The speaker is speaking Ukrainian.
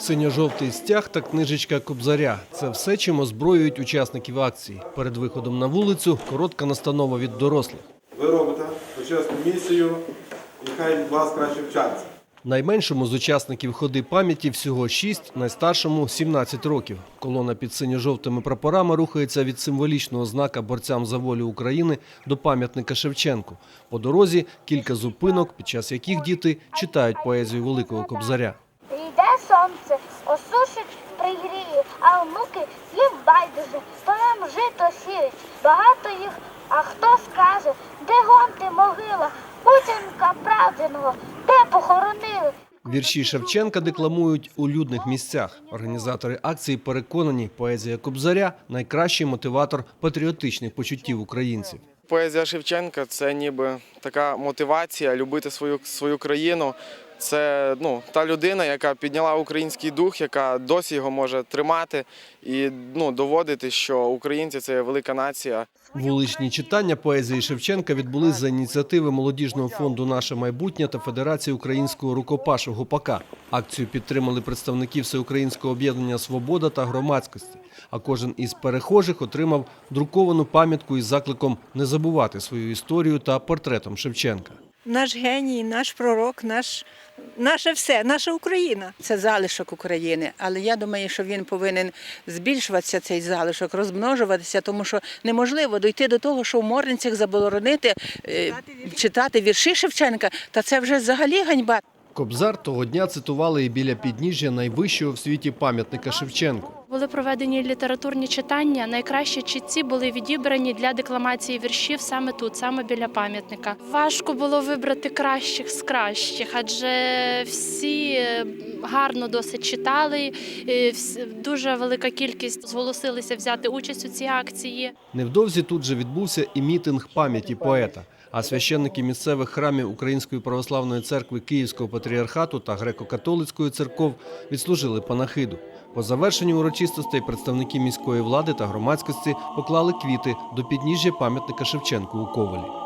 Синьо-жовтий стяг та книжечка Кобзаря це все, чим озброюють учасників акції. Перед виходом на вулицю коротка настанова від дорослих. Ви робите почесну місію, і хай вас краще вчаться. Найменшому з учасників ходи пам'яті всього 6, найстаршому 17 років. Колона під синьо-жовтими прапорами рухається від символічного знака борцям за волю України до пам'ятника Шевченку. По дорозі кілька зупинок, під час яких діти читають поезію Великого Кобзаря. Йде сонце, осушить, пригріє, а внуки їм байдуже, то нам жито сіють, багато їх, а хто скаже, де гонти могила, Путінка правденого, де похоронили? Вірші Шевченка декламують у людних місцях. Організатори акції переконані, поезія Кобзаря найкращий мотиватор патріотичних почуттів українців. Поезія Шевченка це ніби така мотивація любити свою, свою країну. Це ну, та людина, яка підняла український дух, яка досі його може тримати і ну, доводити, що українці це велика нація. Вуличні читання поезії Шевченка відбулись за ініціативи молодіжного фонду Наше майбутнє та Федерації українського рукопашу ГОПАКа. Акцію підтримали представники Всеукраїнського об'єднання Свобода та громадськості. А кожен із перехожих отримав друковану пам'ятку із закликом не забувати свою історію та портретом Шевченка. Наш геній, наш пророк, наш, наше все, наша Україна. Це залишок України, але я думаю, що він повинен збільшуватися цей залишок, розмножуватися, тому що неможливо дойти до того, що в Морницях заборонити е, читати вірші Шевченка, та це вже взагалі ганьба. Кобзар того дня цитували і біля підніжжя найвищого в світі пам'ятника Шевченку. Були проведені літературні читання. Найкращі читці були відібрані для декламації віршів саме тут, саме біля пам'ятника. Важко було вибрати кращих з кращих, адже всі е, гарно досить читали. е, Дуже велика кількість зголосилися взяти участь у цій акції. Невдовзі тут же відбувся і мітинг пам'яті поета. А священники місцевих храмів Української православної церкви Київського патріархату та греко-католицької церков відслужили панахиду. По завершенню урочистостей представники міської влади та громадськості поклали квіти до підніжжя пам'ятника Шевченку у Ковалі.